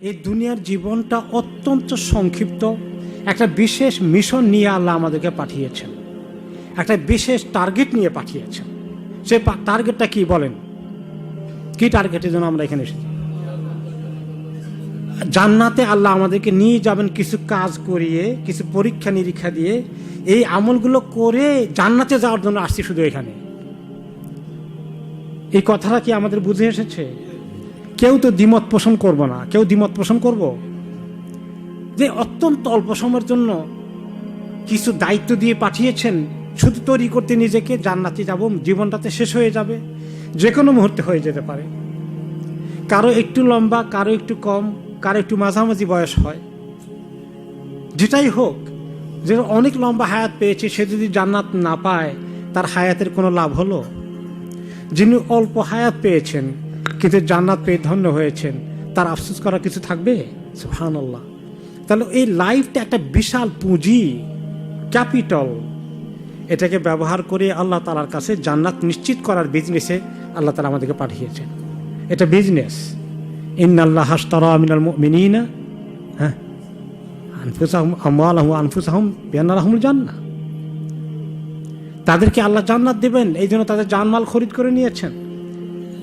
এই দুনিয়ার জীবনটা অত্যন্ত সংক্ষিপ্ত। একটা বিশেষ মিশন নিয়ে আল্লাহ আমাদেরকে পাঠিয়েছেন। একটা বিশেষ টার্গেট নিয়ে পাঠিয়েছেন। সে টার্গেটটা কি বলেন? কি টার্গেটের জন্য আমরা এখানে এসেছি? জান্নাতে আল্লাহ আমাদেরকে নিয়ে যাবেন কিছু কাজ করিয়ে, কিছু পরীক্ষা নিরীক্ষা দিয়ে। এই আমলগুলো করে জান্নাতে যাওয়ার জন্য আসছি শুধু এখানে। এই কথাটা কি আমাদের বুঝে এসেছে? কেউ তো দ্বিমত পোষণ করব না। কেউ দ্বিমত পোষণ করব? যে অত্যন্ত অল্প সময়ের জন্য কিছু দায়িত্ব দিয়ে পাঠিয়েছেন, শুধু তৈরি করতে নিজেকে জান্নাতে যাব, জীবনটাতে শেষ হয়ে যাবে, যে কোনো মুহূর্তে হয়ে যেতে পারে। কারও একটু লম্বা, কারও একটু কম, কারও একটু মাঝামাঝি বয়স হয়। যেটাই হোক, যে অনেক লম্বা হায়াত পেয়েছে, সে যদি জান্নাত না পায়, তার হায়াতের কোনো লাভ হলো? যিনি অল্প হায়াত পেয়েছেন কিন্তু জান্নাত পেয়ে ধন্য হয়েছেন, তার আফসোস করার কিছু থাকবে? সুহান আল্লাহ তাহলে এই লাইফটা একটা বিশাল পুঁজি, ক্যাপিটাল। এটাকে ব্যবহার করে আল্লাহ তালার কাছে জান্নাত নিশ্চিত করার বিজনেসে আল্লাহ তালা আমাদেরকে পাঠিয়েছেন। এটা বিজনেস। ইন্নাল্লাহ হাস্তারা মিনাল মিনিনা হ্যাঁ। জান্নাহ। তাদেরকে আল্লাহ জান্নাত দেবেন, এই জন্য তাদের জানমাল খরিদ করে নিয়েছেন।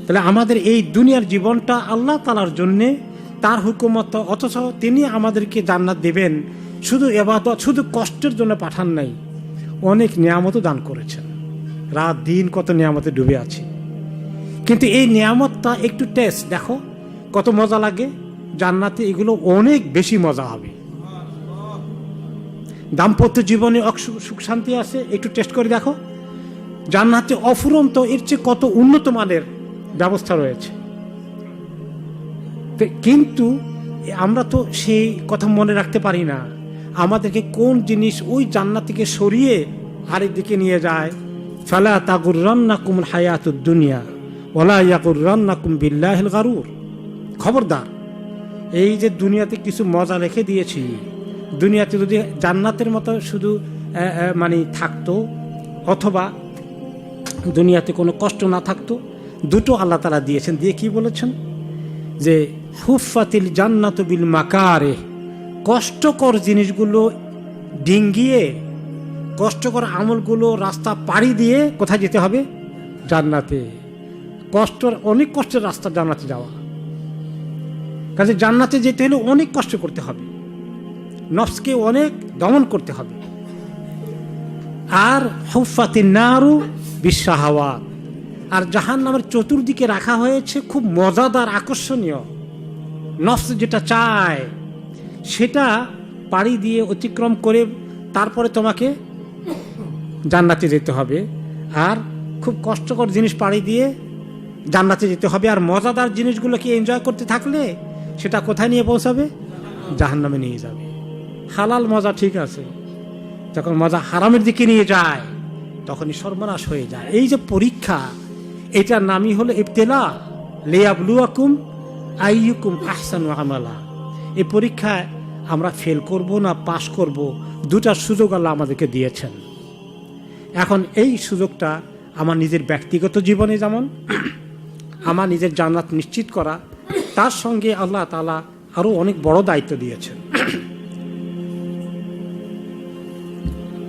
তাহলে আমাদের এই দুনিয়ার জীবনটা আল্লাহ তালার জন্যে, তার হুকুমত, অথচ তিনি আমাদেরকে জান্নাত দেবেন। শুধু এবাদত, শুধু কষ্টের জন্য পাঠান নাই, অনেক নিয়ামতও দান করেছেন। রাত দিন কত নিয়ামতে ডুবে আছে। কিন্তু এই নিয়ামতটা একটু টেস্ট দেখো, কত মজা লাগে। জান্নাতে এগুলো অনেক বেশি মজা হবে। দাম্পত্য জীবনে সুখ শান্তি আছে, একটু টেস্ট করে দেখো। জান্নাতে অফুরন্ত, এর চেয়ে কত উন্নত মানের ব্যবস্থা রয়েছে। কিন্তু আমরা তো সেই কথা মনে রাখতে পারি না। আমাদেরকে কোন জিনিস ওই জান্নাত থেকে সরিয়ে আরেক দিকে নিয়ে যায়? ফালা তাগুর রান্না কুমুল হায়াতুদ দুনিয়া ওলা ইয়াকুর রান্না কুম বিল্লাহিল গারুর। খবরদার, এই যে দুনিয়াতে কিছু মজা রেখে দিয়েছি, দুনিয়াতে যদি জান্নাতের মতো শুধু মানে থাকতো, অথবা দুনিয়াতে কোনো কষ্ট না থাকতো দুটো আল্লাহ তালা দিয়েছেন। দিয়ে কি বলেছেন? যে হুফাতিল জান্নাত বিল মাকারে কষ্টকর জিনিসগুলো ডিঙ্গিয়ে, কষ্টকর আমলগুলো রাস্তা পাড়ি দিয়ে কোথায় যেতে হবে? জান্নাতে। কষ্টর, অনেক কষ্টের রাস্তা জান্নাতে যাওয়া। কাজে জান্নাতে যেতে হলে অনেক কষ্ট করতে হবে। নফসকে অনেক দমন করতে হবে। আর হুফাতি নারু বিশ্বাহাওয়া আর জাহান নামের চতুর্দিকে রাখা হয়েছে খুব মজাদার, আকর্ষণীয়। নফস যেটা চায়, সেটা পাড়ি দিয়ে অতিক্রম করে তারপরে তোমাকে জান্নাতে যেতে হবে। আর খুব কষ্টকর জিনিস পাড়ি দিয়ে জান্নাতে যেতে হবে। আর মজাদার জিনিসগুলোকে এনজয় করতে থাকলে সেটা কোথায় নিয়ে পৌঁছাবে? জাহান্নামে নিয়ে যাবে। হালাল মজা ঠিক আছে। যখন মজা হারামের দিকে নিয়ে যায়, তখনই সর্বনাশ হয়ে যায়। এই যে পরীক্ষা এটার নামই হলো ইবতেলা। লেয়াবলুয়াকুম আইয়ুকুম আহসানু আমালা। এই পরীক্ষায় আমরা ফেল করব না পাশ করব, দুটা সুযোগ আল্লাহ আমাদেরকে দিয়েছেন। এখন এই সুযোগটা আমার নিজের ব্যক্তিগত জীবনে যেমন, আমার নিজের জান্নাত নিশ্চিত করা, তার সঙ্গে আল্লাহ তালা আরও অনেক বড় দায়িত্ব দিয়েছেন।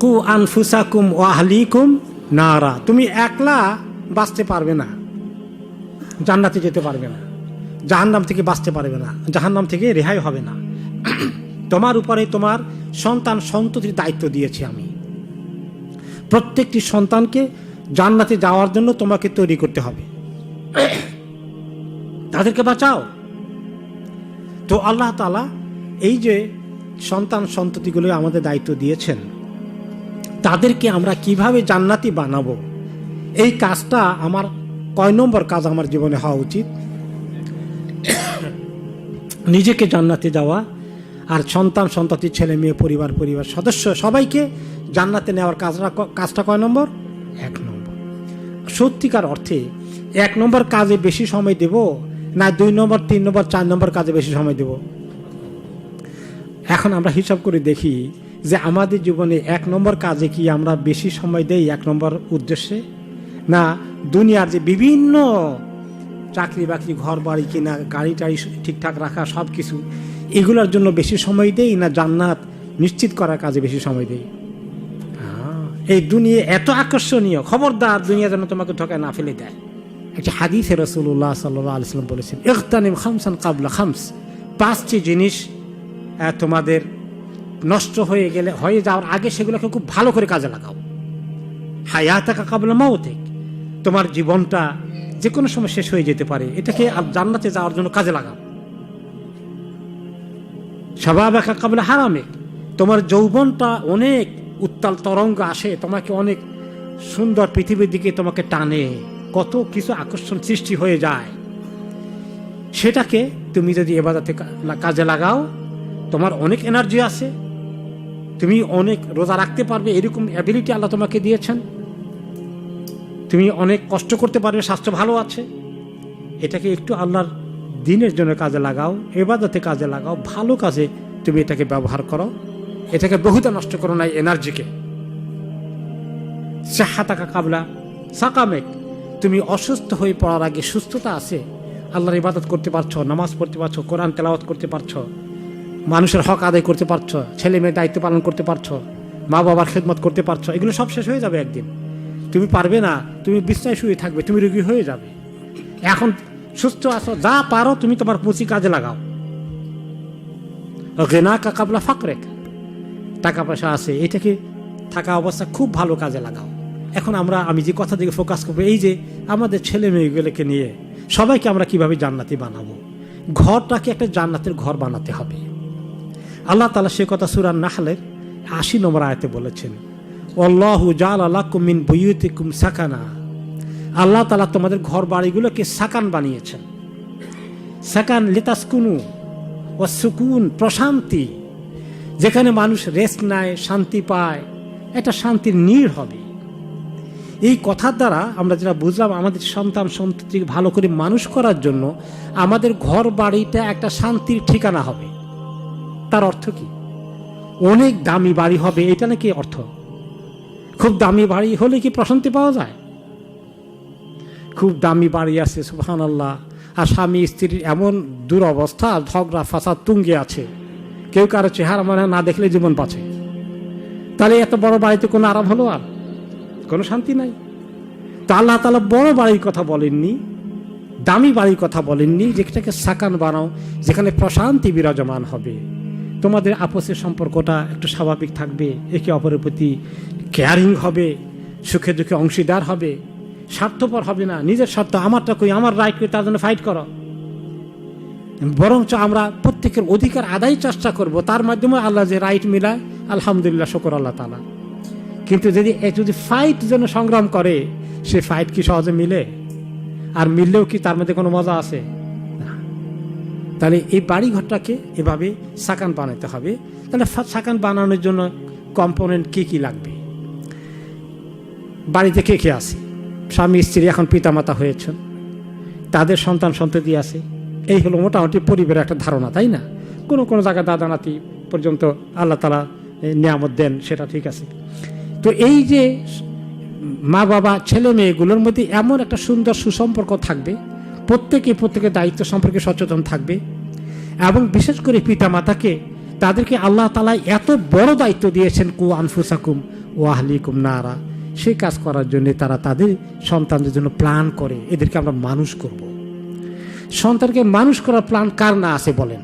কু আনফুসাকুম ও আহলিকুম নারা। তুমি একলা বাঁচতে পারবে না। জান্নাতে যেতে পারবে না। জাহান্নাম থেকে বাঁচতে পারবে না। জাহান্নাম থেকে রেহাই হবে না। তোমার উপরে তোমার সন্তান সন্ততির দায়িত্ব দিয়েছি আমি। প্রত্যেকটি সন্তানকে জান্নাতে যাওয়ার জন্য তোমাকে তৈরি করতে হবে। তাদেরকে বাঁচাও। তো আল্লাহ তালা এই যে সন্তান সন্ততিগুলো আমাদের দায়িত্ব দিয়েছেন, তাদেরকে আমরা কীভাবে জান্নাতি বানাবো? এই কাজটা আমার কয় নম্বর কাজ আমার জীবনে হওয়া উচিত? নিজেকে জান্নাতে যাওয়া আর সন্তান, সন্ততি, ছেলে, মেয়ে, পরিবার পরিবার, সদস্য সবাইকে জান্নাতে নেওয়ার কাজটা কাজটা কয় নম্বর? এক নম্বর। সত্যিকার অর্থে এক নম্বর কাজে বেশি সময় দেব না দুই নম্বর, তিন নম্বর, চার নম্বর কাজে বেশি সময় দেব? এখন আমরা হিসাব করে দেখি যে আমাদের জীবনে এক নম্বর কাজে কি আমরা বেশি সময় দেই এক নম্বর উদ্দেশ্যে? না, দুনিয়ার যে বিভিন্ন চাকরি বাকরি ঘর বাড়ি কিনা গাড়ি টাড়ি ঠিকঠাক রাখা সব কিছু এগুলোর জন্য বেশি সময় দেই না জান্নাত নিশ্চিত করার কাজে বেশি সময় দেই? এই দুনিয়া এত আকর্ষণীয়। খবরদার দুনিয়া যেন তোমাকে ঠকায় না ফেলে দেয়। একটি হাদিসে রসুল্লাহ সাল্লাহ আলিয়াল্লাম বলেছেন, ইখতানিম খামসান কাবলা খামস। পাঁচটি জিনিস তোমাদের নষ্ট হয়ে গেলে, হয়ে যাওয়ার আগে সেগুলোকে খুব ভালো করে কাজে লাগাও। হায়াতাকা কাবলা মাওতেক তোমার জীবনটা যে কোনো সময় শেষ হয়ে যেতে পারে। এটাকে জান্নাতে যাওয়ার জন্য কাজে লাগাও। স্বভাবাকা কাবলা হারামে। তোমার যৌবনটা অনেক উত্তাল তরঙ্গ আসে, তোমাকে অনেক সুন্দর পৃথিবীর দিকে তোমাকে টানে। কত কিছু আকর্ষণ সৃষ্টি হয়ে যায়। সেটাকে তুমি যদি এবাদাতে কাজে লাগাও, তোমার অনেক এনার্জি আছে তুমি অনেক রোজা রাখতে পারবে, এরকম অ্যাবিলিটি আল্লাহ তোমাকে দিয়েছেন। তুমি অনেক কষ্ট করতে পারবে, স্বাস্থ্য ভালো আছে। এটাকে একটু আল্লাহর দিনের জন্য কাজে লাগাও, এবাদতে কাজে লাগাও, ভালো কাজে তুমি এটাকে ব্যবহার করো। এটাকে বহুতা নষ্ট করো না এনার্জিকে। সাহাতাকা কাবলা সাকামেক, তুমি অসুস্থ হয়ে পড়ার আগে সুস্থতা আছে। আল্লাহর ইবাদত করতে পারছ, নামাজ পড়তে পারছ, কোরআন তেলাওয়াত করতে পারছ, মানুষের হক আদায় করতে পারছ ছেলে মেয়ের দায়িত্ব পালন করতে পারছ মা বাবার খেদমত করতে পারছ, এগুলো সব শেষ হয়ে যাবে একদিন। তুমি পারবে না, তুমি বিছনায় শুয়ে থাকবে, তুমি রোগী হয়ে যাবে। এখন সুস্থ আছো, যা পারো তুমি তোমার পুঁজি কাজে লাগাও। গেনা কাকাবলা ফাকরেক। টাকা পয়সা আছে, এটাকে থাকা অবস্থা খুব ভালো কাজে লাগাও। এখন আমরা, আমি যে কথা দিকে ফোকাস করব, এই যে আমাদের ছেলে মেয়েগুলোকে নিয়ে, সবাইকে আমরা কীভাবে জান্নাতি বানাবো? ঘরটাকে একটা জান্নাতের ঘর বানাতে হবে। আল্লাহ তালা সে কথা সুরান নাহলের আশি নম্বর আয়তে বলেছেন অল্লাহু জাল আলাকুম মিন বুয়ুতিকুম সাকানা। আল্লাহ তালা তোমাদের ঘর বাড়িগুলোকে সাকান বানিয়েছেন। সাকান লিতাসকুনু ও সুকুন, প্রশান্তি, যেখানে মানুষ রেস্ট নেয়, শান্তি পায় এটা শান্তির নীড় হবে। এই কথার দ্বারা আমরা যেটা বুঝলাম, আমাদের সন্তান সন্ততিকে ভালো করে মানুষ করার জন্য আমাদের ঘর বাড়িটা একটা শান্তির ঠিকানা হবে। তার অর্থ কি? অনেক দামি বাড়ি হবে, এটা নাকি অর্থ? খুব দামি বাড়ি হলে কি প্রশান্তি পাওয়া যায়? খুব দামি বাড়ি আছে সুহান আল্লাহ আর স্বামী স্ত্রীর এমন দুরবস্থা, ঝগড়া, ফাসাদ তুঙ্গে আছে। কেউ কারও চেহারা মানে না দেখলে জীবন বাঁচে। তাহলে এত বড় বাড়িতে কোনো আরাম হলো আর? কোনো শান্তি নাই। তা আল্লাহ তালা বড় বাড়ির কথা বলেননি, দামি বাড়ির কথা বলেননি, যেটাকে সাকান বানাও, যেখানে প্রশান্তি বিরাজমান হবে। তোমাদের আপসের সম্পর্কটা একটু স্বাভাবিক থাকবে, একে অপরের প্রতি কেয়ারিং হবে, সুখে দুঃখে অংশীদার হবে, স্বার্থপর হবে না, নিজের স্বার্থ আমারটা কই, আমার রাইট কই, তার জন্য ফাইট করো। বরঞ্চ আমরা প্রত্যেকের অধিকার আদায় চেষ্টা করব, তার মাধ্যমে আল্লাহ যে রাইট মিলায়, আলহামদুলিল্লাহ, শকর আল্লাহ তালা কিন্তু যদি যদি ফাইট জন্য সংগ্রাম করে, সে ফাইট কি সহজে মিলে? আর মিললেও কি তার মধ্যে কোনো মজা আছে। তাহলে এই বাড়িঘরটাকে এভাবে সাকান বানাতে হবে। তাহলে সাকান বানানোর জন্য কম্পোনেন্ট কি কি লাগবে? বাড়িতে কে কে আছে? স্বামী, স্ত্রী, এখন পিতামাতা হয়েছেন। তাদের সন্তান সন্ততি আছে। এই হলো মোটামুটি পরিবারের একটা ধারণা, তাই না? কোনো কোনো জায়গায় দাদা নাতি পর্যন্ত আল্লাহ তালা নিয়ামত দেন, সেটা ঠিক আছে। তো এই যে মা বাবা, ছেলে মেয়েগুলোর মধ্যে এমন একটা সুন্দর সুসম্পর্ক থাকবে, প্রত্যেকে প্রত্যেকের দায়িত্ব সম্পর্কে সচেতন থাকবে, এবং বিশেষ করে পিতা মাতাকে তাদেরকে আল্লাহ তালা এত বড় দায়িত্ব দিয়েছেন কু আনফুসাকুম ও আহলিকুম নারা। সেই কাজ করার জন্য তারা তাদের সন্তানদের জন্য প্ল্যান করে। এদেরকে আমরা মানুষ করব। সন্তানকে মানুষ করার প্ল্যান কার না আছে বলেন।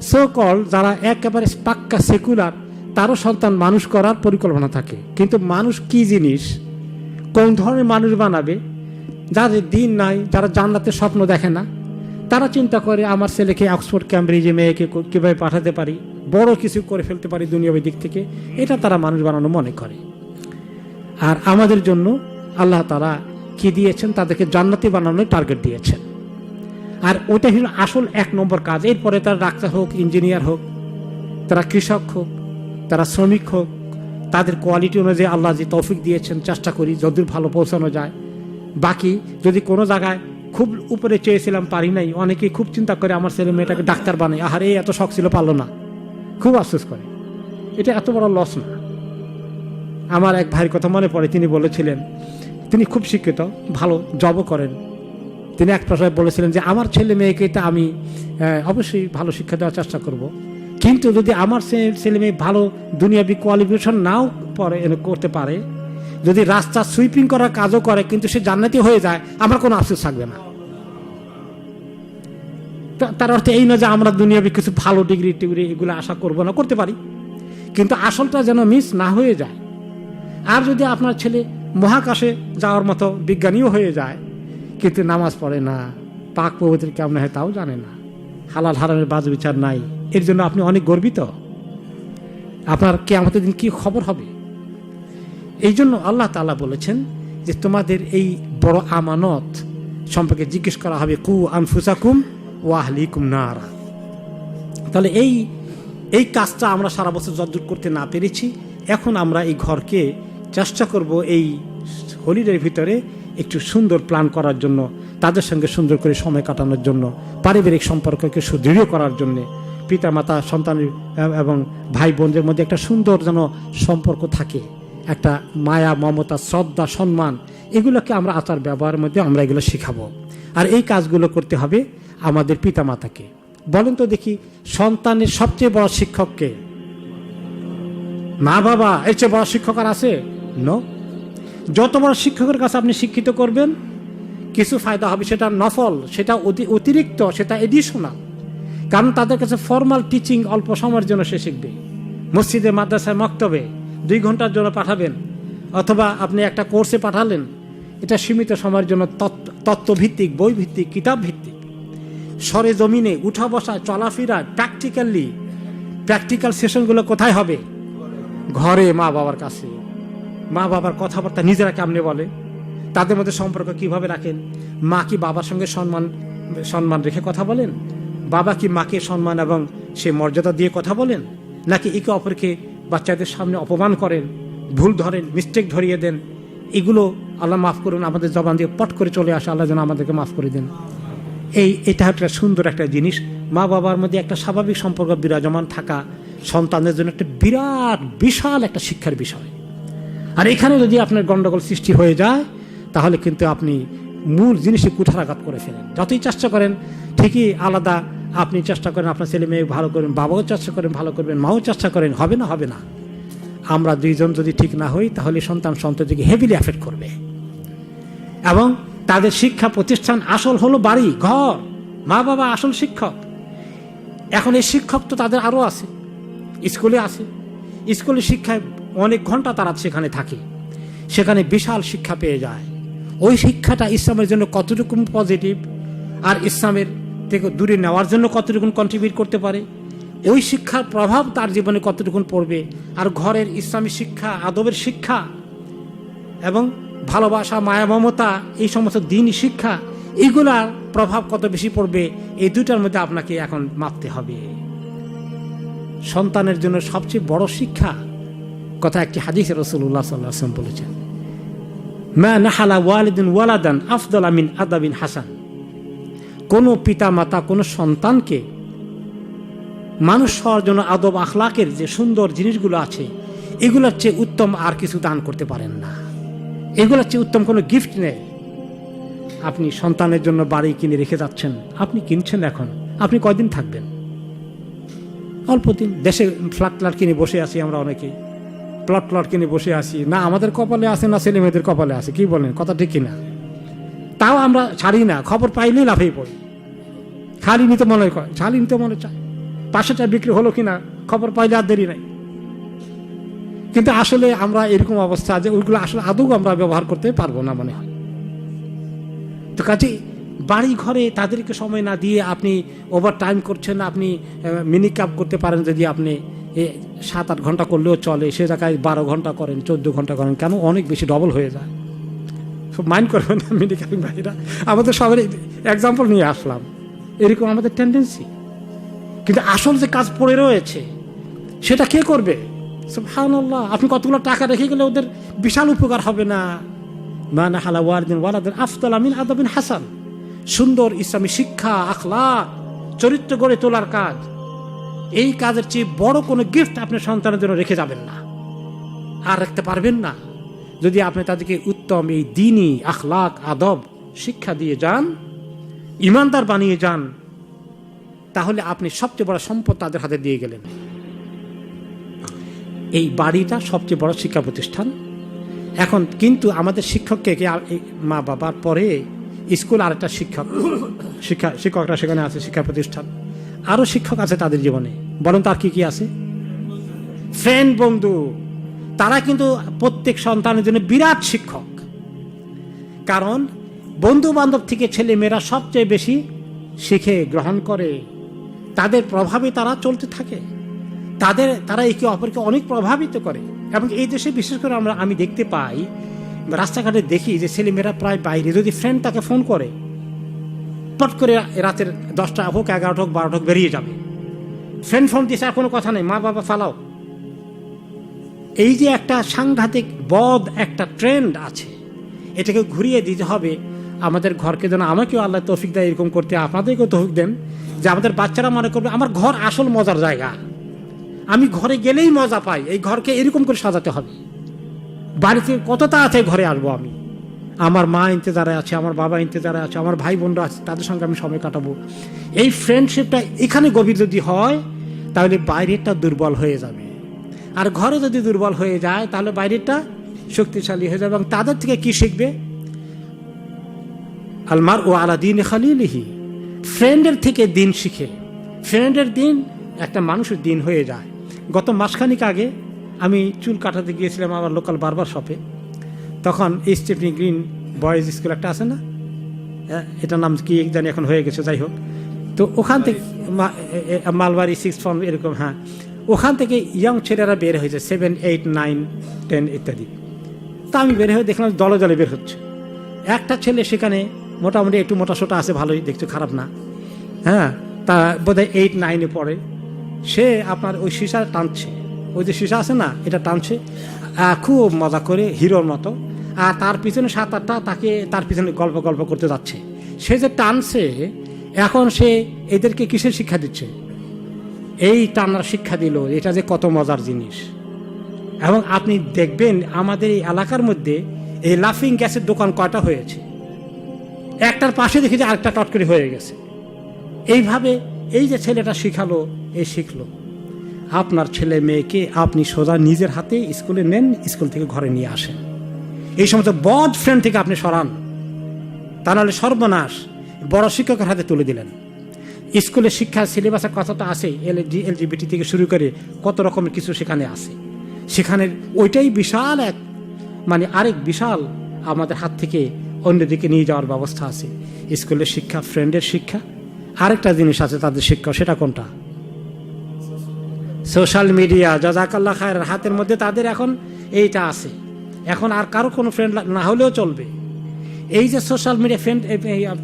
সো কল যারা একেবারে পাক্কা সেকুলার তারও সন্তান মানুষ করার পরিকল্পনা থাকে। কিন্তু মানুষ কি জিনিস, কোন ধরনের মানুষ বানাবে, যাদের দিন নাই, যারা জান্নাতের স্বপ্ন দেখে না, তারা চিন্তা করে, আমার ছেলেকে অক্সফোর্ড ক্যামব্রিজে মেয়েকে কীভাবে পাঠাতে পারি? বড় কিছু করে ফেলতে পারি দুনিয়াবী দিক থেকে। এটা তারা মানুষ বানানো মনে করে। আর আমাদের জন্য আল্লাহ তারা কি দিয়েছেন? তাদেরকে জান্নাতি বানানোর টার্গেট দিয়েছেন। আর ওটা হলো আসল এক নম্বর কাজ। এরপরে তারা ডাক্তার হোক ইঞ্জিনিয়ার হোক, তারা কৃষক হোক, তারা শ্রমিক হোক, তাদের কোয়ালিটি অনুযায়ী আল্লাহ যে তৌফিক দিয়েছেন, চেষ্টা করি যদূর ভালো পৌঁছানো যায়। বাকি যদি কোনো জায়গায় খুব উপরে চেয়েছিলাম, পারি নাই, অনেকেই খুব চিন্তা করে আমার ছেলে মেয়েটাকে ডাক্তার বানায়। আহারে, এত শখ ছিল, পারল না। খুব আফসোস করে। এটা এত বড় লস না। আমার এক ভাইয়ের কথা মনে পড়ে, তিনি বলেছিলেন, তিনি খুব শিক্ষিত, ভালো জবও করেন। তিনি এক প্রশ্নে বলেছিলেন যে, আমার ছেলে মেয়েকে তো আমি অবশ্যই ভালো শিক্ষা দেওয়ার চেষ্টা করব। কিন্তু যদি আমার ছেলে মেয়ে ভালো দুনিয়াবি কোয়ালিফিকেশন নাও পরে এনে করতে পারে, যদি রাস্তা সুইপিং করার কাজও করে, কিন্তু সে জান্নাতি হয়ে যায়, আমার কোনো আফসোস থাকবে না। তার অর্থ এই না যে, আমরা দুনিয়াবি কিছু ভালো ডিগ্রি টিগ্রি এগুলো আশা করব না, করতে পারি। কিন্তু আসলটা যেন মিস না হয়ে যায় আর যদি আপনার ছেলে মহাকাশে যাওয়ার মতো বিজ্ঞানীও হয়ে যায়, কিন্তু নামাজ পড়ে না, পাক পবিত্র কেমন হয় তাও জানে না। হালাল হারামের বাজ বিচার নাই, এর জন্য আপনি অনেক গর্বিত। আপনার কে আমাদের দিন কি খবর হবে? এই জন্য আল্লাহ তালা বলেছেন যে তোমাদের এই বড় আমানত সম্পর্কে জিজ্ঞেস করা হবে, কু আনফুসাকুম ওয়াহলিকুম নারা। তাহলে এই এই কাজটা আমরা সারা বছর যদ্দূর করতে না পেরেছি, এখন আমরা এই ঘরকে চেষ্টা করব এই হলিডের ভিতরে একটু সুন্দর প্ল্যান করার জন্য, তাদের সঙ্গে সুন্দর করে সময় কাটানোর জন্য, পারিবারিক সম্পর্ককে সুদৃঢ় করার জন্য পিতা মাতা সন্তানের এবং ভাই বোনদের মধ্যে একটা সুন্দর যেন সম্পর্ক থাকে, একটা মায়া, মমতা, শ্রদ্ধা, সম্মান, এগুলোকে আমরা আচার ব্যবহারের মধ্যে আমরা এগুলো শিখাবো। আর এই কাজগুলো করতে হবে আমাদের পিতা মাতাকে বলেন তো দেখি, সন্তানের সবচেয়ে বড় শিক্ষককে মা বাবা এর চেয়ে বড় শিক্ষক আর আছে? ন যত বড় শিক্ষকের কাছে আপনি শিক্ষিত করবেন, কিছু ফায়দা হবে, সেটা নফল, সেটা অতি- অতিরিক্ত, সেটা এডিশনাল কারণ তাদের কাছে ফর্মাল টিচিং অল্প সময়ের জন্য সে শিখবে। মসজিদে, মাদ্রাসায়, মক্তবে দুই ঘণ্টার জন্য পাঠাবেন, অথবা আপনি একটা কোর্সে পাঠালেন, এটা সীমিত সময়ের জন্য তত্ত্ব- তত্ত্বভিত্তিক বই ভিত্তিক কিতাব ভিত্তিক সরে জমিনে, উঠা বসা চলাফেরা প্র্যাকটিক্যালি প্র্যাকটিক্যাল সেশনগুলো কোথায় হবে? ঘরে মা বাবার কাছে। মা বাবার কথাবার্তা নিজেরা কেমনে বলে? তাদের মধ্যে সম্পর্ক কীভাবে রাখেন? মা কি বাবার সঙ্গে সম্মান সম্মান রেখে কথা বলেন? বাবা কি মাকে সম্মান এবং সে মর্যাদা দিয়ে কথা বলেন? নাকি একে অপরকে বাচ্চাদের সামনে অপমান করেন, ভুল ধরেন মিস্টেক ধরিয়ে দেন? এগুলো আল্লাহ মাফ করুন, আমাদের জবান দিয়ে পট করে চলে আসে, আল্লাহ যেন আমাদেরকে মাফ করে দেন। এই, এটা একটা সুন্দর একটা জিনিস। মা বাবার মধ্যে একটা স্বাভাবিক সম্পর্ক বিরাজমান থাকা সন্তানদের জন্য একটা বিরাট, বিশাল একটা শিক্ষার বিষয়। আর এখানে যদি আপনার গন্ডগোল সৃষ্টি হয়ে যায়, তাহলে কিন্তু আপনি মূল জিনিসে কুঠারাঘাত করে ফেলেন। যতই চেষ্টা করেন, ঠিকই আলাদা, আপনি চেষ্টা করেন আপনার ছেলে মেয়ে ভালো করবেন, বাবাও চেষ্টা করেন ভালো করবেন, মাও চেষ্টা করেন, হবে না হবে না। আমরা দুইজন যদি ঠিক না হই, তাহলে সন্তান সন্ততিকে হেভিলি অ্যাফেক্ট করবে। এবং তাদের শিক্ষা প্রতিষ্ঠান আসল হলো বাড়ি, ঘর। মা বাবা আসল শিক্ষক। এখন এই শিক্ষক তো তাদের আরও আছে, স্কুলে আছে। স্কুলে শিক্ষায় অনেক ঘণ্টা তারা সেখানে থাকে। সেখানে বিশাল শিক্ষা পেয়ে যায়। ওই শিক্ষাটা ইসলামের জন্য কতটুকু পজিটিভ আর ইসলামের থেকে দূরে নেওয়ার জন্য কতটুকু কন্ট্রিবিউট করতে পারে? ওই শিক্ষার প্রভাব তার জীবনে কতটুকু পড়বে? আর ঘরের ইসলামী শিক্ষা, আদবের শিক্ষা এবং ভালোবাসা, মায়া, মমতা, এই সমস্ত দিন শিক্ষা, এগুলার প্রভাব কত বেশি পড়বে, এই দুটার মধ্যে আপনাকে এখন মাপতে হবে। সন্তানের জন্য সবচেয়ে বড় শিক্ষা কথা একটি হাদিস রসুল্লাহ সাল্লাম বলেছেন, মা নাহালা ওয়ালিদিন ওয়ালাদান আফদল আমিন আদাবিন হাসান। কোনো পিতা মাতা কোনো সন্তানকে মানুষ হওয়ার জন্য আদব আখলাকের যে সুন্দর জিনিসগুলো আছে, এগুলোর চেয়ে উত্তম আর কিছু দান করতে পারেন না। এগুলোর চেয়ে উত্তম কোনো গিফট নেই। আপনি সন্তানের জন্য বাড়ি কিনে রেখে যাচ্ছেন, আপনি কিনছেন এখন, আপনি কয়দিন থাকবেন? অল্প দিন, দেশে ফ্ল্যাট কিনে বসে আছি আমরা অনেকেই। প্লট প্লট কিনে বসে আছি। না, আমাদের কপালে আছে না ছেলে মেয়েদের কপালে আছে, কি বলেন? কথা ঠিক কিনা? তাও আমরা ছাড়ি না, খবর পাইলেই লাফেই পড়ি। খালি নিতে মনে হয় ছাড়ি নিতে মনে চায় পাশেটা বিক্রি হলো কিনা, খবর পাইলে আর দেরি নাই। কিন্তু আসলে আমরা এরকম অবস্থা যে ওইগুলো আসলে আদৌ আমরা ব্যবহার করতে পারব না মনে হয়। তো কাজে বাড়ি ঘরে তাদেরকে সময় না দিয়ে আপনি ওভার টাইম করছেন, আপনি মিনি কাপ করতে পারেন যদি আপনি সাত আট ঘণ্টা করলেও চলে, সে জায়গায় বারো ঘণ্টা করেন, চোদ্দ ঘণ্টা করেন, কেন অনেক বেশি ডবল হয়ে যায়? সব মাইন্ড করবেন না কাপিং ভাইরা। আমাদের সবার এক্সাম্পল নিয়ে আসলাম। এরকম আমাদের টেন্ডেন্সি কিন্তু আসল যে কাজ পড়ে রয়েছে, সেটা কে করবে? সব সুবহানাল্লাহ, আপনি কতগুলো টাকা রেখে গেলে ওদের বিশাল উপকার হবে না? মানা হালা ওয়ারদিন ওয়ালাদিন আফতাল আমিন আদাবিন হাসান। সুন্দর ইসলামী শিক্ষা আখলা চরিত্র গড়ে তোলার কাজ। এই কাজের চেয়ে বড় কোনো গিফট আপনি সন্তানের জন্য রেখে যাবেন না। আর রাখতে পারবেন না। যদি আপনি তাদেরকে উত্তম এই দিনই আখলাক, আদব, শিক্ষা দিয়ে যান, ইমানদার বানিয়ে যান, তাহলে আপনি সবচেয়ে বড় সম্পদ তাদের হাতে দিয়ে গেলেন। এই বাড়িটা সবচেয়ে বড় শিক্ষা প্রতিষ্ঠান। এখন কিন্তু আমাদের শিক্ষককে মা বাবার পরে স্কুল আর একটা শিক্ষক, শিক্ষা শিক্ষকরা সেখানে আছে, শিক্ষা প্রতিষ্ঠান। আরও শিক্ষক আছে তাদের জীবনে। বলেন তার কি কি আছে? ফ্রেন্ড বন্ধু, তারা কিন্তু প্রত্যেক সন্তানের জন্য বিরাট শিক্ষক। কারণ বন্ধু বান্ধব থেকে ছেলে মেয়েরা সবচেয়ে বেশি শিখে, গ্রহণ করে। তাদের প্রভাবে তারা চলতে থাকে। তাদের, তারা একে অপরকে অনেক প্রভাবিত করে। এবং এই দেশে বিশেষ করে আমরা, আমি দেখতে পাই, রাস্তাঘাটে দেখি যে ছেলেমেয়েরা প্রায় বাইরে। যদি ফ্রেন্ড তাকে ফোন করে, পট করে রাতের দশটা হোক, এগারোটা হোক, বারোটা হোক, বেরিয়ে যাবে। ফ্রেন্ড ফোন দিয়েছে আর কোনো কথা নেই, মা বাবা ফালাও এই যে একটা সাংঘাতিক বদ একটা ট্রেন্ড আছে, এটাকে ঘুরিয়ে দিতে হবে, আমাদের ঘরকে যেন আমাকেও আল্লাহ তৌফিক দেয় এরকম করতে, আপনাদেরকেও তৌফিক দেন, যে আমাদের বাচ্চারা মনে করবে, আমার ঘর আসল মজার জায়গা। আমি ঘরে গেলেই মজা পাই, এই ঘরকে এরকম করে সাজাতে হবে। বাড়িতে কত তাড়াতাড়ি ঘরে আসব আমি। আমার মা ইন্তজারে আছে, আমার বাবা ইন্তজারে আছে, আমার ভাই বোনরা আছে, তাদের সঙ্গে আমি সময় কাটাবো। এই ফ্রেন্ডশিপটা এখানে গভীর যদি হয় তাহলে বাইরেরটা দুর্বল হয়ে যাবে। আর ঘরে যদি দুর্বল হয়ে যায় তাহলে বাইরেরটা শক্তিশালী হয়ে যাবে। এবং তাদের থেকে কি শিখবে? আলমার ও আলাদিন খালিলিহি। ফ্রেন্ডের থেকে দিন শিখে। ফ্রেন্ডের দিন একটা মানুষের দিন হয়ে যায়। গত মাসখানিক আগে আমি চুল কাটাতে গিয়েছিলাম আমার লোকাল বারবার শপে তখন স্টেফনি গ্রিন বয়েজ স্কুল একটা আছে না? হ্যাঁ, এটার নাম কি জানি এখন হয়ে গেছে যাই হোক। তো ওখান থেকে মালবাড়ি সিক্স ফর্ম এরকম হ্যাঁ। ওখান থেকে ইয়ং ছেলেরা বের হয়েছে সেভেন এইট নাইন টেন ইত্যাদি। তা আমি বের হয়ে দেখলাম দলে দলে বের হচ্ছে। একটা ছেলে সেখানে মোটামুটি একটু মোটা সোটা আছে, ভালোই, দেখতে খারাপ না। হ্যাঁ তা বোধহয় এইট নাইনে পড়ে। সে আপনার ওই সীসা টানছে। ওই যে সীসা আছে না, এটা টানছে। খুব মজা করে, হিরোর মতো। আর তার পিছনে সাত আটটা তাকে, তার পিছনে গল্প গল্প করতে যাচ্ছে। সে যে টানছে এখন সে এদেরকে কিসের শিক্ষা দিচ্ছে? এই টানার শিক্ষা দিল, এটা যে কত মজার জিনিস। এবং আপনি দেখবেন আমাদের এই এলাকার মধ্যে এই লাফিং গ্যাসের দোকান কয়টা হয়েছে। একটার পাশে দেখি যে আরেকটা টট করে হয়ে গেছে। এইভাবে এই যে ছেলেটা শিখালো এই শিখলো। আপনার ছেলে মেয়েকে আপনি সোজা নিজের হাতে স্কুলে নেন, স্কুল থেকে ঘরে নিয়ে আসেন। এই সমস্ত বদ ফ্রেন্ড থেকে আপনি সরান। তা নাহলে সর্বনাশ। বড় শিক্ষকের হাতে তুলে দিলেন। স্কুলে শিক্ষা সিলেবাসের কথা তো আছে এল এলজিবিটি থেকে শুরু করে কত রকমের কিছু সেখানে আছে। সেখানে ওইটাই বিশাল এক মানে আরেক বিশাল আমাদের হাত থেকে অন্যদিকে নিয়ে যাওয়ার ব্যবস্থা আছে। স্কুলের শিক্ষা ফ্রেন্ডের শিক্ষা, আরেকটা জিনিস আছে তাদের শিক্ষা, সেটা কোনটা? সোশ্যাল মিডিয়া জাজাকাল্লা খায়ের হাতের মধ্যে তাদের এখন এইটা আছে। এখন আর কারও কোনো ফ্রেন্ড না হলেও চলবে। এই যে সোশ্যাল মিডিয়া ফ্রেন্ড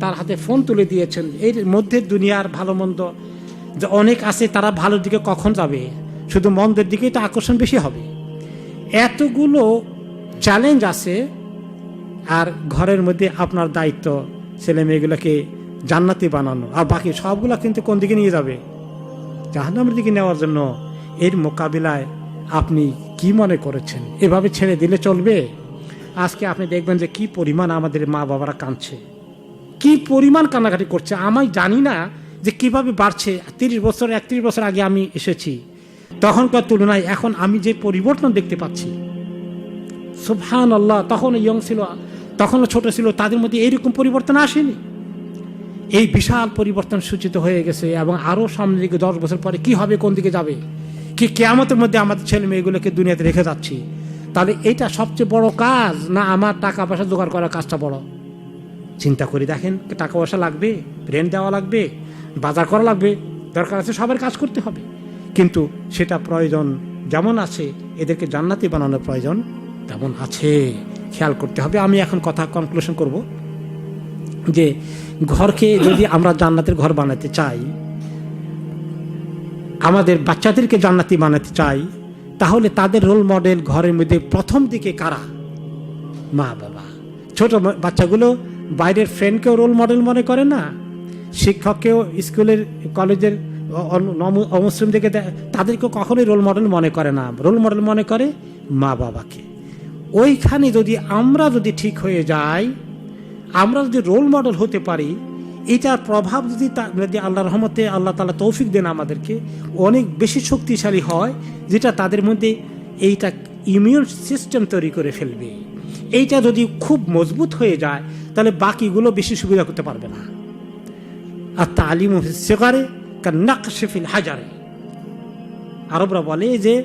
তার হাতে ফোন তুলে দিয়েছেন, এর মধ্যে দুনিয়ার ভালো মন্দ যে অনেক আছে, তারা ভালোর দিকে কখন যাবে? শুধু মন্দের দিকেই তো আকর্ষণ বেশি হবে। এতগুলো চ্যালেঞ্জ আছে, আর ঘরের মধ্যে আপনার দায়িত্ব, ছেলে মেয়েগুলোকে জান্নাতি বানানো, আর বাকি সবগুলো কিন্তু কোন দিকে নিয়ে যাবে? জাহান্নামের দিকে নেওয়ার জন্য এর মোকাবিলায় আপনি কি মনে করেছেন? এভাবে ছেড়ে দিলে চলবে? আজকে আপনি দেখবেন যে কি পরিমাণ আমাদের মা বাবারা কাঁদছে। কি পরিমাণ কান্নাকাটি করছে। আমি জানি না যে কীভাবে বাড়ছে। তিরিশ বছর, একত্রিশ বছর আগে আমি এসেছি। তখনকার তুলনায় এখন আমি যে পরিবর্তন দেখতে পাচ্ছি। সুবহান আল্লাহ তখন ইয়ং ছিল, তখনও ছোট ছিল, তাদের মধ্যে এইরকম পরিবর্তন আসেনি। এই বিশাল পরিবর্তন সূচিত হয়ে গেছে এবং আরও সামনের দিকে দশ বছর পরে কি হবে, কোন দিকে যাবে? কি কেয়ামতের মধ্যে আমাদের ছেলে মেয়েগুলোকে দুনিয়াতে রেখে যাচ্ছি। তাহলে এটা সবচেয়ে বড় কাজ না আমার টাকা পয়সা জোগাড় করার কাজটা বড়? চিন্তা করে দেখেন টাকা পয়সা লাগবে রেন্ট দেওয়া লাগবে, বাজার করা লাগবে, দরকার আছে সবার কাজ করতে হবে। কিন্তু সেটা প্রয়োজন যেমন আছে, এদেরকে জান্নাতি বানানোর প্রয়োজন তেমন আছে। খেয়াল করতে হবে, আমি এখন কথা কনক্লুশন করব। যে ঘরকে যদি আমরা জান্নাতের ঘর বানাতে চাই, আমাদের বাচ্চাদেরকে জান্নাতি বানাতে চাই তাহলে তাদের রোল মডেল ঘরের মধ্যে প্রথম দিকে কারা? মা বাবা। ছোট বাচ্চাগুলো বাইরের ফ্রেন্ডকেও রোল মডেল মনে করে না? শিক্ষককেও স্কুলের, কলেজের অ- অন্য- নম- অমুসলিম থেকে তাদেরকে কখনোই রোল মডেল মনে করে না। রোল মডেল মনে করে মা বাবাকে। ওইখানে যদি আমরা যদি ঠিক হয়ে যাই, আমরা যদি রোল মডেল হতে পারি এটার প্রভাব যদি যদি আল্লাহ রহমতে আল্লাহ তালা তৌফিক দেন আমাদেরকে, অনেক বেশি শক্তিশালী হয়, যেটা তাদের মধ্যে এইটা ইমিউন সিস্টেম তৈরি করে ফেলবে। এইটা যদি খুব মজবুত হয়ে যায়, তাহলে বাকিগুলো বেশি সুবিধা করতে পারবে না। আর তালিম সেগারে নাকশেফিল হাজারে। আরবরা বলে যে,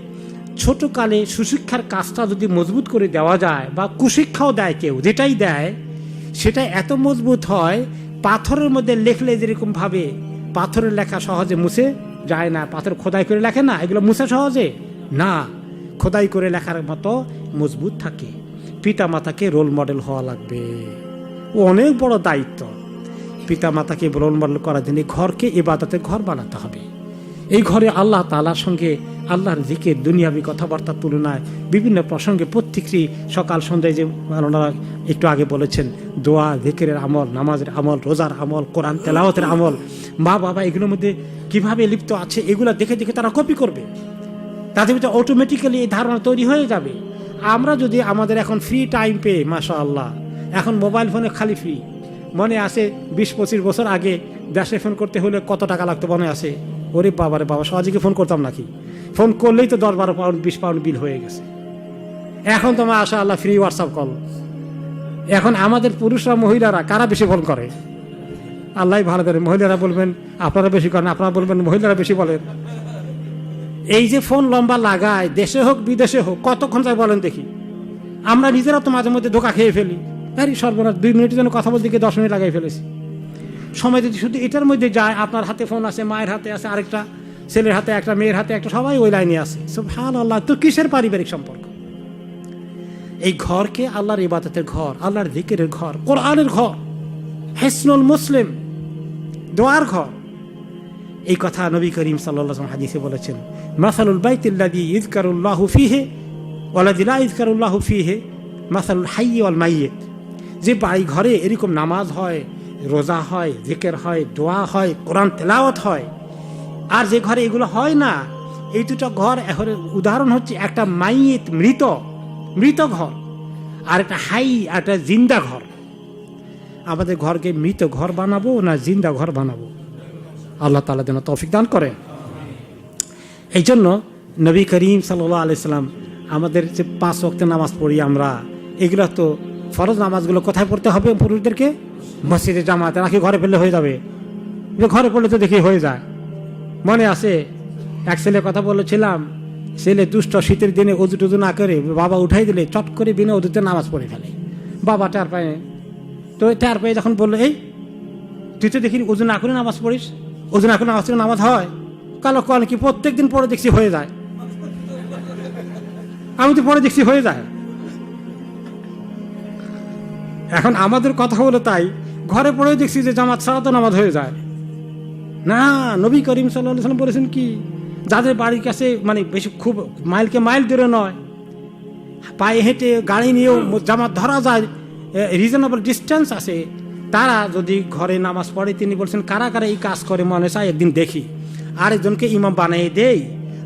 ছোটকালে সুশিক্ষার কাজটা যদি মজবুত করে দেওয়া যায় বা কুশিক্ষাও দেয় কেউ, যেটাই দেয়, সেটা এত মজবুত হয় পাথরের মধ্যে লেখলে যেরকম ভাবে, পাথরের লেখা সহজে মুছে যায় না, পাথর খোদাই করে লেখে না, এগুলো মুছে সহজে? না, খোদাই করে লেখার মতো মজবুত থাকে। পিতা মাতাকে রোল মডেল হওয়া লাগবে। ও অনেক বড় দায়িত্ব। পিতা মাতাকে রোল মডেল করার জন্য ঘরকে এবাদতের ঘর বানাতে হবে। এই ঘরে আল্লাহ তালার সঙ্গে আল্লাহর দিকের দুনিয়াবি কথাবার্তার তুলনায় বিভিন্ন প্রসঙ্গে প্রত্যেকটি সকাল সন্ধ্যায় যে ওনারা একটু আগে বলেছেন, দোয়া দিকের আমল, নামাজের আমল, রোজার আমল, কোরআন, তেলাওয়াতের আমল, মা, বাবা, এগুলোর মধ্যে কীভাবে লিপ্ত আছে, এগুলো দেখে দেখে তারা কপি করবে। তাদের মধ্যে অটোমেটিক্যালি এই ধারণা তৈরি হয়ে যাবে। আমরা যদি আমাদের এখন ফ্রি টাইম পেয়ে মাসা আল্লাহ এখন মোবাইল ফোনে খালি ফ্রি মনে আছে বিশ, পঁচিশ বছর আগে দেশে ফোন করতে হলে কত টাকা লাগতো মনে আছে? ওরে বাবারে বাবা, সহজে ফোন করতাম নাকি? ফোন করলেই তো দশ, বারো পাউন্ড বিশ পাউন্ড বিল হয়ে গেছে। এখন তোমার মাসা আল্লাহ ফ্রি হোয়াটসঅ্যাপ কল এখন আমাদের পুরুষরা, মহিলারা কারা বেশি ফোন করে? আল্লাহ ভালো করে মহিলারা বলবেন, আপনারা বেশি করেন, আপনারা বলবেন, মহিলারা বেশি বলেন। এই যে ফোন লম্বা লাগায়, দেশে হোক, বিদেশে হোক, কতক্ষণ যায় বলেন দেখি। আমরা নিজেরা তো মাঝে মধ্যে ধোকা খেয়ে ফেলি। আরে সর্বনাশ, দুই মিনিটের জন্য কথা বলতে গিয়ে দশ মিনিট লাগাই ফেলেছি। সময় যদি শুধু এটার মধ্যে যায়, আপনার হাতে ফোন আছে, মায়ের হাতে আছে, আরেকটা ছেলের হাতে, একটা মেয়ের হাতে, একটা সবাই ওই লাইনে আছে। সব হাল আল্লাহ তো কিসের পারিবারিক সম্পর্ক? এই ঘরকে আল্লাহর ইবাদতের ঘর, আল্লাহর দিকের ঘর, কোরআনের ঘর, হেসনুল মুসলিম দোয়ার ঘর। এই কথা নবী করিম সাল্লাম হাদিসে বলেছেন, মাসালুল বাইতিল্লাদি ইজকারুল্লাহ ফিহে ওয়ালাদিলা ইজকারুল্লাহ ফিহে মাসালুল হাই ওয়াল মাইয়েত। যে বাড়ি ঘরে এরকম নামাজ হয়, রোজা হয়, জিকের হয়, দোয়া হয়, কোরআন তেলাওয়াত হয়, আর যে ঘরে এগুলো হয় না, এই দুটো ঘর এখন উদাহরণ হচ্ছে একটা মাইয়েত মৃত মৃত ঘর আর একটা হাই, আর একটা জিন্দা ঘর। আমাদের ঘরকে মৃত ঘর বানাবো না জিন্দা ঘর বানাবো? আল্লাহ তালা যেন তৌফিক দান করেন। এই জন্য নবী করিম সাল্লাহ আলাইসাল্লাম আমাদের যে পাঁচ ওয়াক্ত নামাজ পড়ি আমরা, এগুলো তো ফরজ নামাজগুলো কোথায় পড়তে হবে পুরুষদেরকে? মসজিদে জামাতে নাকি ঘরে ফেললে হয়ে যাবে? ঘরে পড়লে তো দেখি হয়ে যায়। মনে আছে, এক ছেলে কথা বলেছিলাম ছেলে দুষ্ট শীতের দিনে উজু টুজু না করে বাবা উঠাই দিলে, চট করে বিনা উজুতে নামাজ পড়ে ফেলে। বাবা টার পায়ে, তো টার পায়ে যখন বলল, এই, তুই তো দেখি উজু না করে নামাজ পড়িস? উজু না করে নামাজ পড়লে নামাজ হয়? কালো কল কি প্রত্যেক দিন পরে দেখছি হয়ে যায়? আমি তো পরে দেখছি হয়ে যায়। এখন আমাদের কথা হলো তাই, ঘরে পড়ে দেখছি যে জামাত ছাড়া তো নামাজ হয়ে যায়। না, নবী করিম সাল্লাহ বলেছেন কি যাদের বাড়ির কাছে মানে বেশি খুব মাইলকে মাইল দূরে নয়, পায়ে হেঁটে গাড়ি নিয়েও জামাত ধরা যায় রিজনেবল ডিস্টেন্স আছে। তারা যদি ঘরে নামাজ পড়ে, তিনি বলছেন, কারা কারা এই কাজ করে মনে চায়? একদিন দেখি। আরেকজনকে ইমাম বানিয়ে দেই।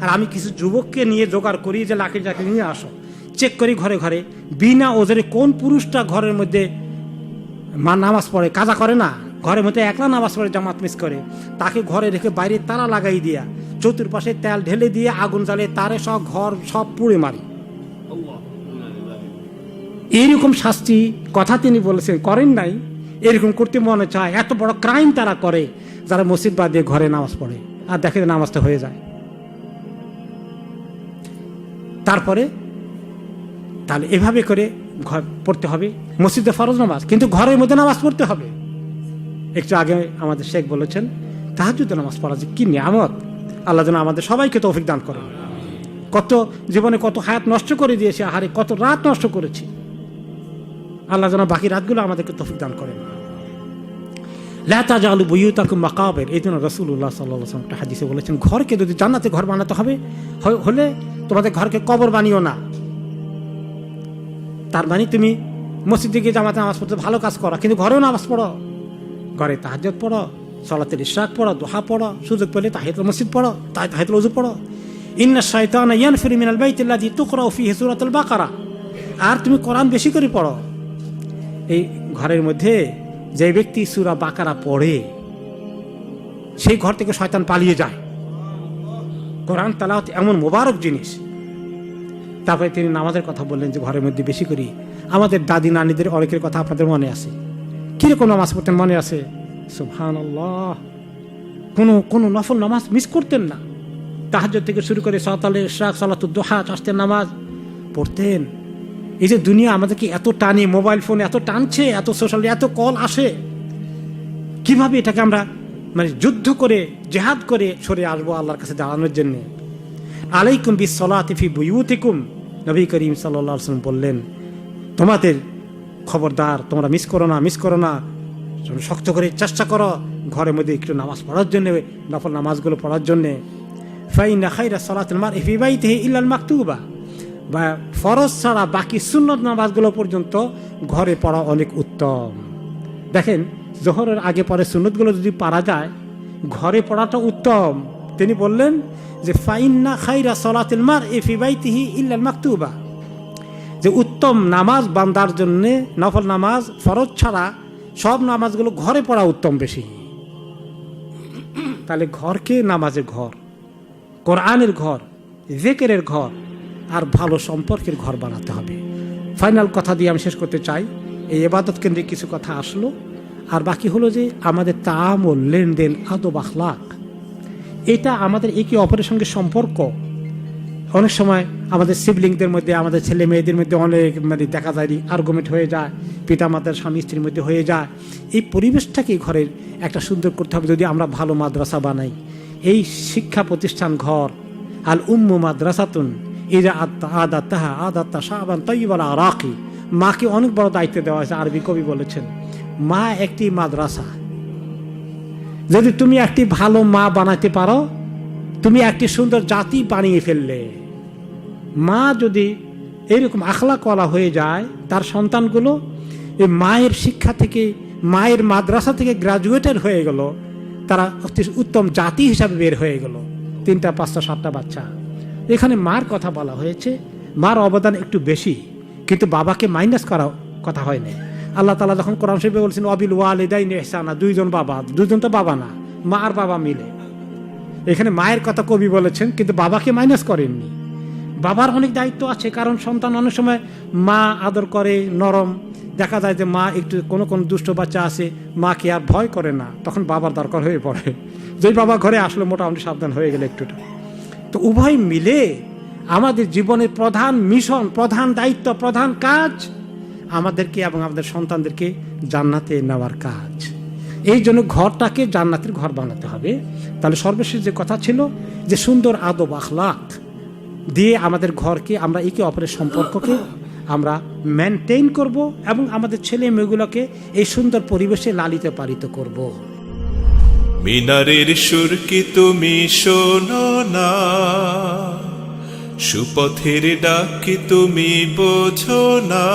আর আমি কিছু যুবককে নিয়ে জোগাড় করি যে লাকি চাকরি নিয়ে আসো। চেক করি ঘরে ঘরে। বিনা ওজরে কোন পুরুষটা ঘরের মধ্যে মা নামাজ পড়ে? কাজা করে না? ঘরের মধ্যে একলা নামাজ পড়ে জামাত মিস করে। তাকে ঘরে রেখে বাইরে তারা লাগাই দিয়া, চতুর্পাশে তেল ঢেলে দিয়ে আগুন জ্বালিয়ে তারে সব ঘর সব পুড়ে মারি। এইরকম শাস্তি কথা তিনি বলেছেন, করেন নাই। এরকম করতে মনে চায়, এত বড় ক্রাইম তারা করে, যারা মসজিদ বাদ দিয়ে ঘরে নামাজ পড়ে। আর দেখে নামাজটা হয়ে যায়। তারপরে, তাহলে এভাবে করে ঘর পড়তে হবে। মসজিদে ফরজ নামাজ, কিন্তু ঘরের মধ্যে নামাজ পড়তে হবে। একটু আগে আমাদের শেখ বলেছেন তাহাজুদ নামাজ পড়া যে কি নিয়ামত। আল্লাহ যেন আমাদের সবাইকে তৌফিক দান করেন। কত জীবনে কত হায়াত নষ্ট করে দিয়েছে, আহারে কত রাত নষ্ট করেছি। আল্লাহ যেন বাকি রাতগুলো আমাদেরকে তৌফিক দান করেন। লাতা জালু বইয়ুতাকু মাকাবের। এই জন্য রসুল্লাহ সাল্লাহ একটা হাদিসে বলেছেন, ঘরকে যদি জান্নাতে ঘর বানাতে হবে হলে তোমাদের ঘরকে কবর বানিও না। তার মানে তুমি মসজিদে গিয়ে জামাতে নামাজ পড়তে ভালো কাজ করো, কিন্তু ঘরেও নামাজ পড়ো। ঘরে তাহাজত পড়ো, সলাতের ইশরাক পড়ো, দোহা পড়ো, সুযোগ পেলে তাহিদুল মসজিদ পড়ো, তাই তাহিদুল উজু পড়ো। ইন্না শাইতান ইয়ান ফিরি মিনাল বাইতিল্লাযী তুকরা ফি সূরাতুল বাকারা। আর তুমি কোরআন বেশি করে পড়ো। এই ঘরের মধ্যে যে ব্যক্তি সুরা বাকারা পড়ে, সেই ঘর থেকে শয়তান পালিয়ে যায়। কোরআন তালাওয়াত এমন মোবারক জিনিস। তারপরে তিনি নামাজের কথা বললেন যে ঘরের মধ্যে বেশি করি। আমাদের দাদি নানিদের অনেকের কথা আপনাদের মনে আছে। কীরকম নামাজ পড়তেন মনে আছে? সুবহান কোনো কোনো নফল নামাজ মিস করতেন না। তাহাজ থেকে শুরু করে সতালে ইশরাক সালাতুদ্দোহা চাষতের নামাজ পড়তেন। এই যে দুনিয়া আমাদেরকে এত টানে, মোবাইল ফোন এত টানছে, এত সোশ্যাল এত কল আসে, কীভাবে এটাকে আমরা মানে যুদ্ধ করে, জেহাদ করে সরে আসব আল্লাহর কাছে দাঁড়ানোর জন্য? আলাইকুম বিস সলাতিফি বুয়ুতিকুম। নবী করিম সাল্লাহ বললেন, তোমাদের খবরদার, তোমরা মিস করো না মিস করো না। শক্ত করে চেষ্টা করো ঘরের মধ্যে একটু নামাজ পড়ার জন্যে, নফল নামাজগুলো পড়ার জন্যে। ফাইন খাইরা সলাতুল মার ইল্লাল মাকতুবা। বা ফরজ ছাড়া বাকি সুন্নত নামাজগুলো পর্যন্ত ঘরে পড়া অনেক উত্তম। দেখেন, জোহরের আগে পরে সুন্নতগুলো যদি পারা যায়, ঘরে পড়াটা উত্তম। তিনি বললেন যে, ফাইন্না খাইরা সলাতুল মার ইফিবাইতিহি ইল্লাল মাকতুবা। উত্তম নামাজ বান্দার জন্যে নফল নামাজ ফরজ ছাড়া সব নামাজগুলো ঘরে পড়া উত্তম বেশি। তাহলে ঘরকে নামাজের ঘর। কোরআনের ঘর, জেকেরের ঘর, আর ভালো সম্পর্কের ঘর বানাতে হবে। ফাইনাল কথা দিয়ে আমি শেষ করতে চাই। এই এবাদত কেন্দ্রিক কিছু কথা আসলো। আর বাকি হলো যে আমাদের তাম ও লেনদেন আদব আখলাক এটা আমাদের একে অপরের সঙ্গে সম্পর্ক। অনেক সময় আমাদের সিবলিংদের মধ্যে, আমাদের ছেলে মেয়েদের মধ্যে অনেক মানে দেখা যায় আর্গুমেন্ট হয়ে যায়, পিতামাতার স্বামী স্ত্রীর মধ্যে হয়ে যায়। এই পরিবেশটাকে ঘরের একটা সুন্দর করতে হবে যদি আমরা ভালো মাদ্রাসা বানাই। এই শিক্ষা প্রতিষ্ঠান ঘর, আল উম্মু মাদ্রাসাতুন ইরা আত্মা আদা তাহা, আদা তা সাবান তৈবাল আরাকি। মাকে অনেক বড় দায়িত্ব দেওয়া হয়েছে, আরবি কবি বলেছেন, মা একটি মাদ্রাসা। যদি তুমি একটি ভালো মা বানাতে পারো তুমি একটি সুন্দর জাতি বানিয়ে ফেললে। মা যদি এরকম আখলা কলা হয়ে যায়, তার সন্তানগুলো এই মায়ের শিক্ষা থেকে, মায়ের মাদ্রাসা থেকে গ্রাজুয়েটেড হয়ে গেল, তারা অতি উত্তম জাতি হিসাবে বের হয়ে গেল। তিনটা, পাঁচটা, সাতটা বাচ্চা। এখানে মার কথা বলা হয়েছে, মার অবদান একটু বেশি, কিন্তু বাবাকে মাইনাস করা কথা হয়নি। আল্লাহ তালা যখন কোরআন শরীফে বলছেন অবিল ওয়ালিদাইন এহসানা দুইজন বাবা দুজন তো বাবা না, মা আর বাবা মিলে। এখানে মায়ের কথা কবি বলেছেন, কিন্তু বাবাকে মাইনাস করেননি। বাবার অনেক দায়িত্ব আছে, কারণ সন্তান অনেক সময় মা আদর করে, নরম। দেখা যায় যে মা একটু কোনো কোনো দুষ্ট বাচ্চা আছে, মাকে আর ভয় করে না। তখন বাবার দরকার হয়ে পড়ে। যেই বাবা ঘরে আসলে, মোটামুটি সাবধান হয়ে গেলে একটুটা। তো উভয় মিলে আমাদের জীবনের প্রধান মিশন প্রধান দায়িত্ব, প্রধান কাজ আমাদেরকে এবং আমাদের সন্তানদেরকে জান্নাতে নেওয়ার কাজ। এই জন্য ঘরটাকে জান্নাতের ঘর বানাতে হবে। তাহলে সর্বশেষ যে কথা ছিল যে সুন্দর আদব আখলাক দিয়ে আমাদের ঘরকে, আমরা একে অপরের সম্পর্ককে আমরা মেনটেন করব এবং আমাদের ছেলে মেয়েগুলোকে এই সুন্দর পরিবেশে লালিত পালিত করব। মিনারের সুর কি তুমি শোনো না, সুপথের ডাক কি তুমি বোঝো না,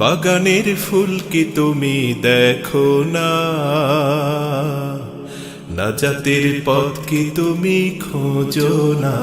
বাগানের ফুল কি তুমি দেখো না। নাজাতের পথ কি তুমি খোঁজো না?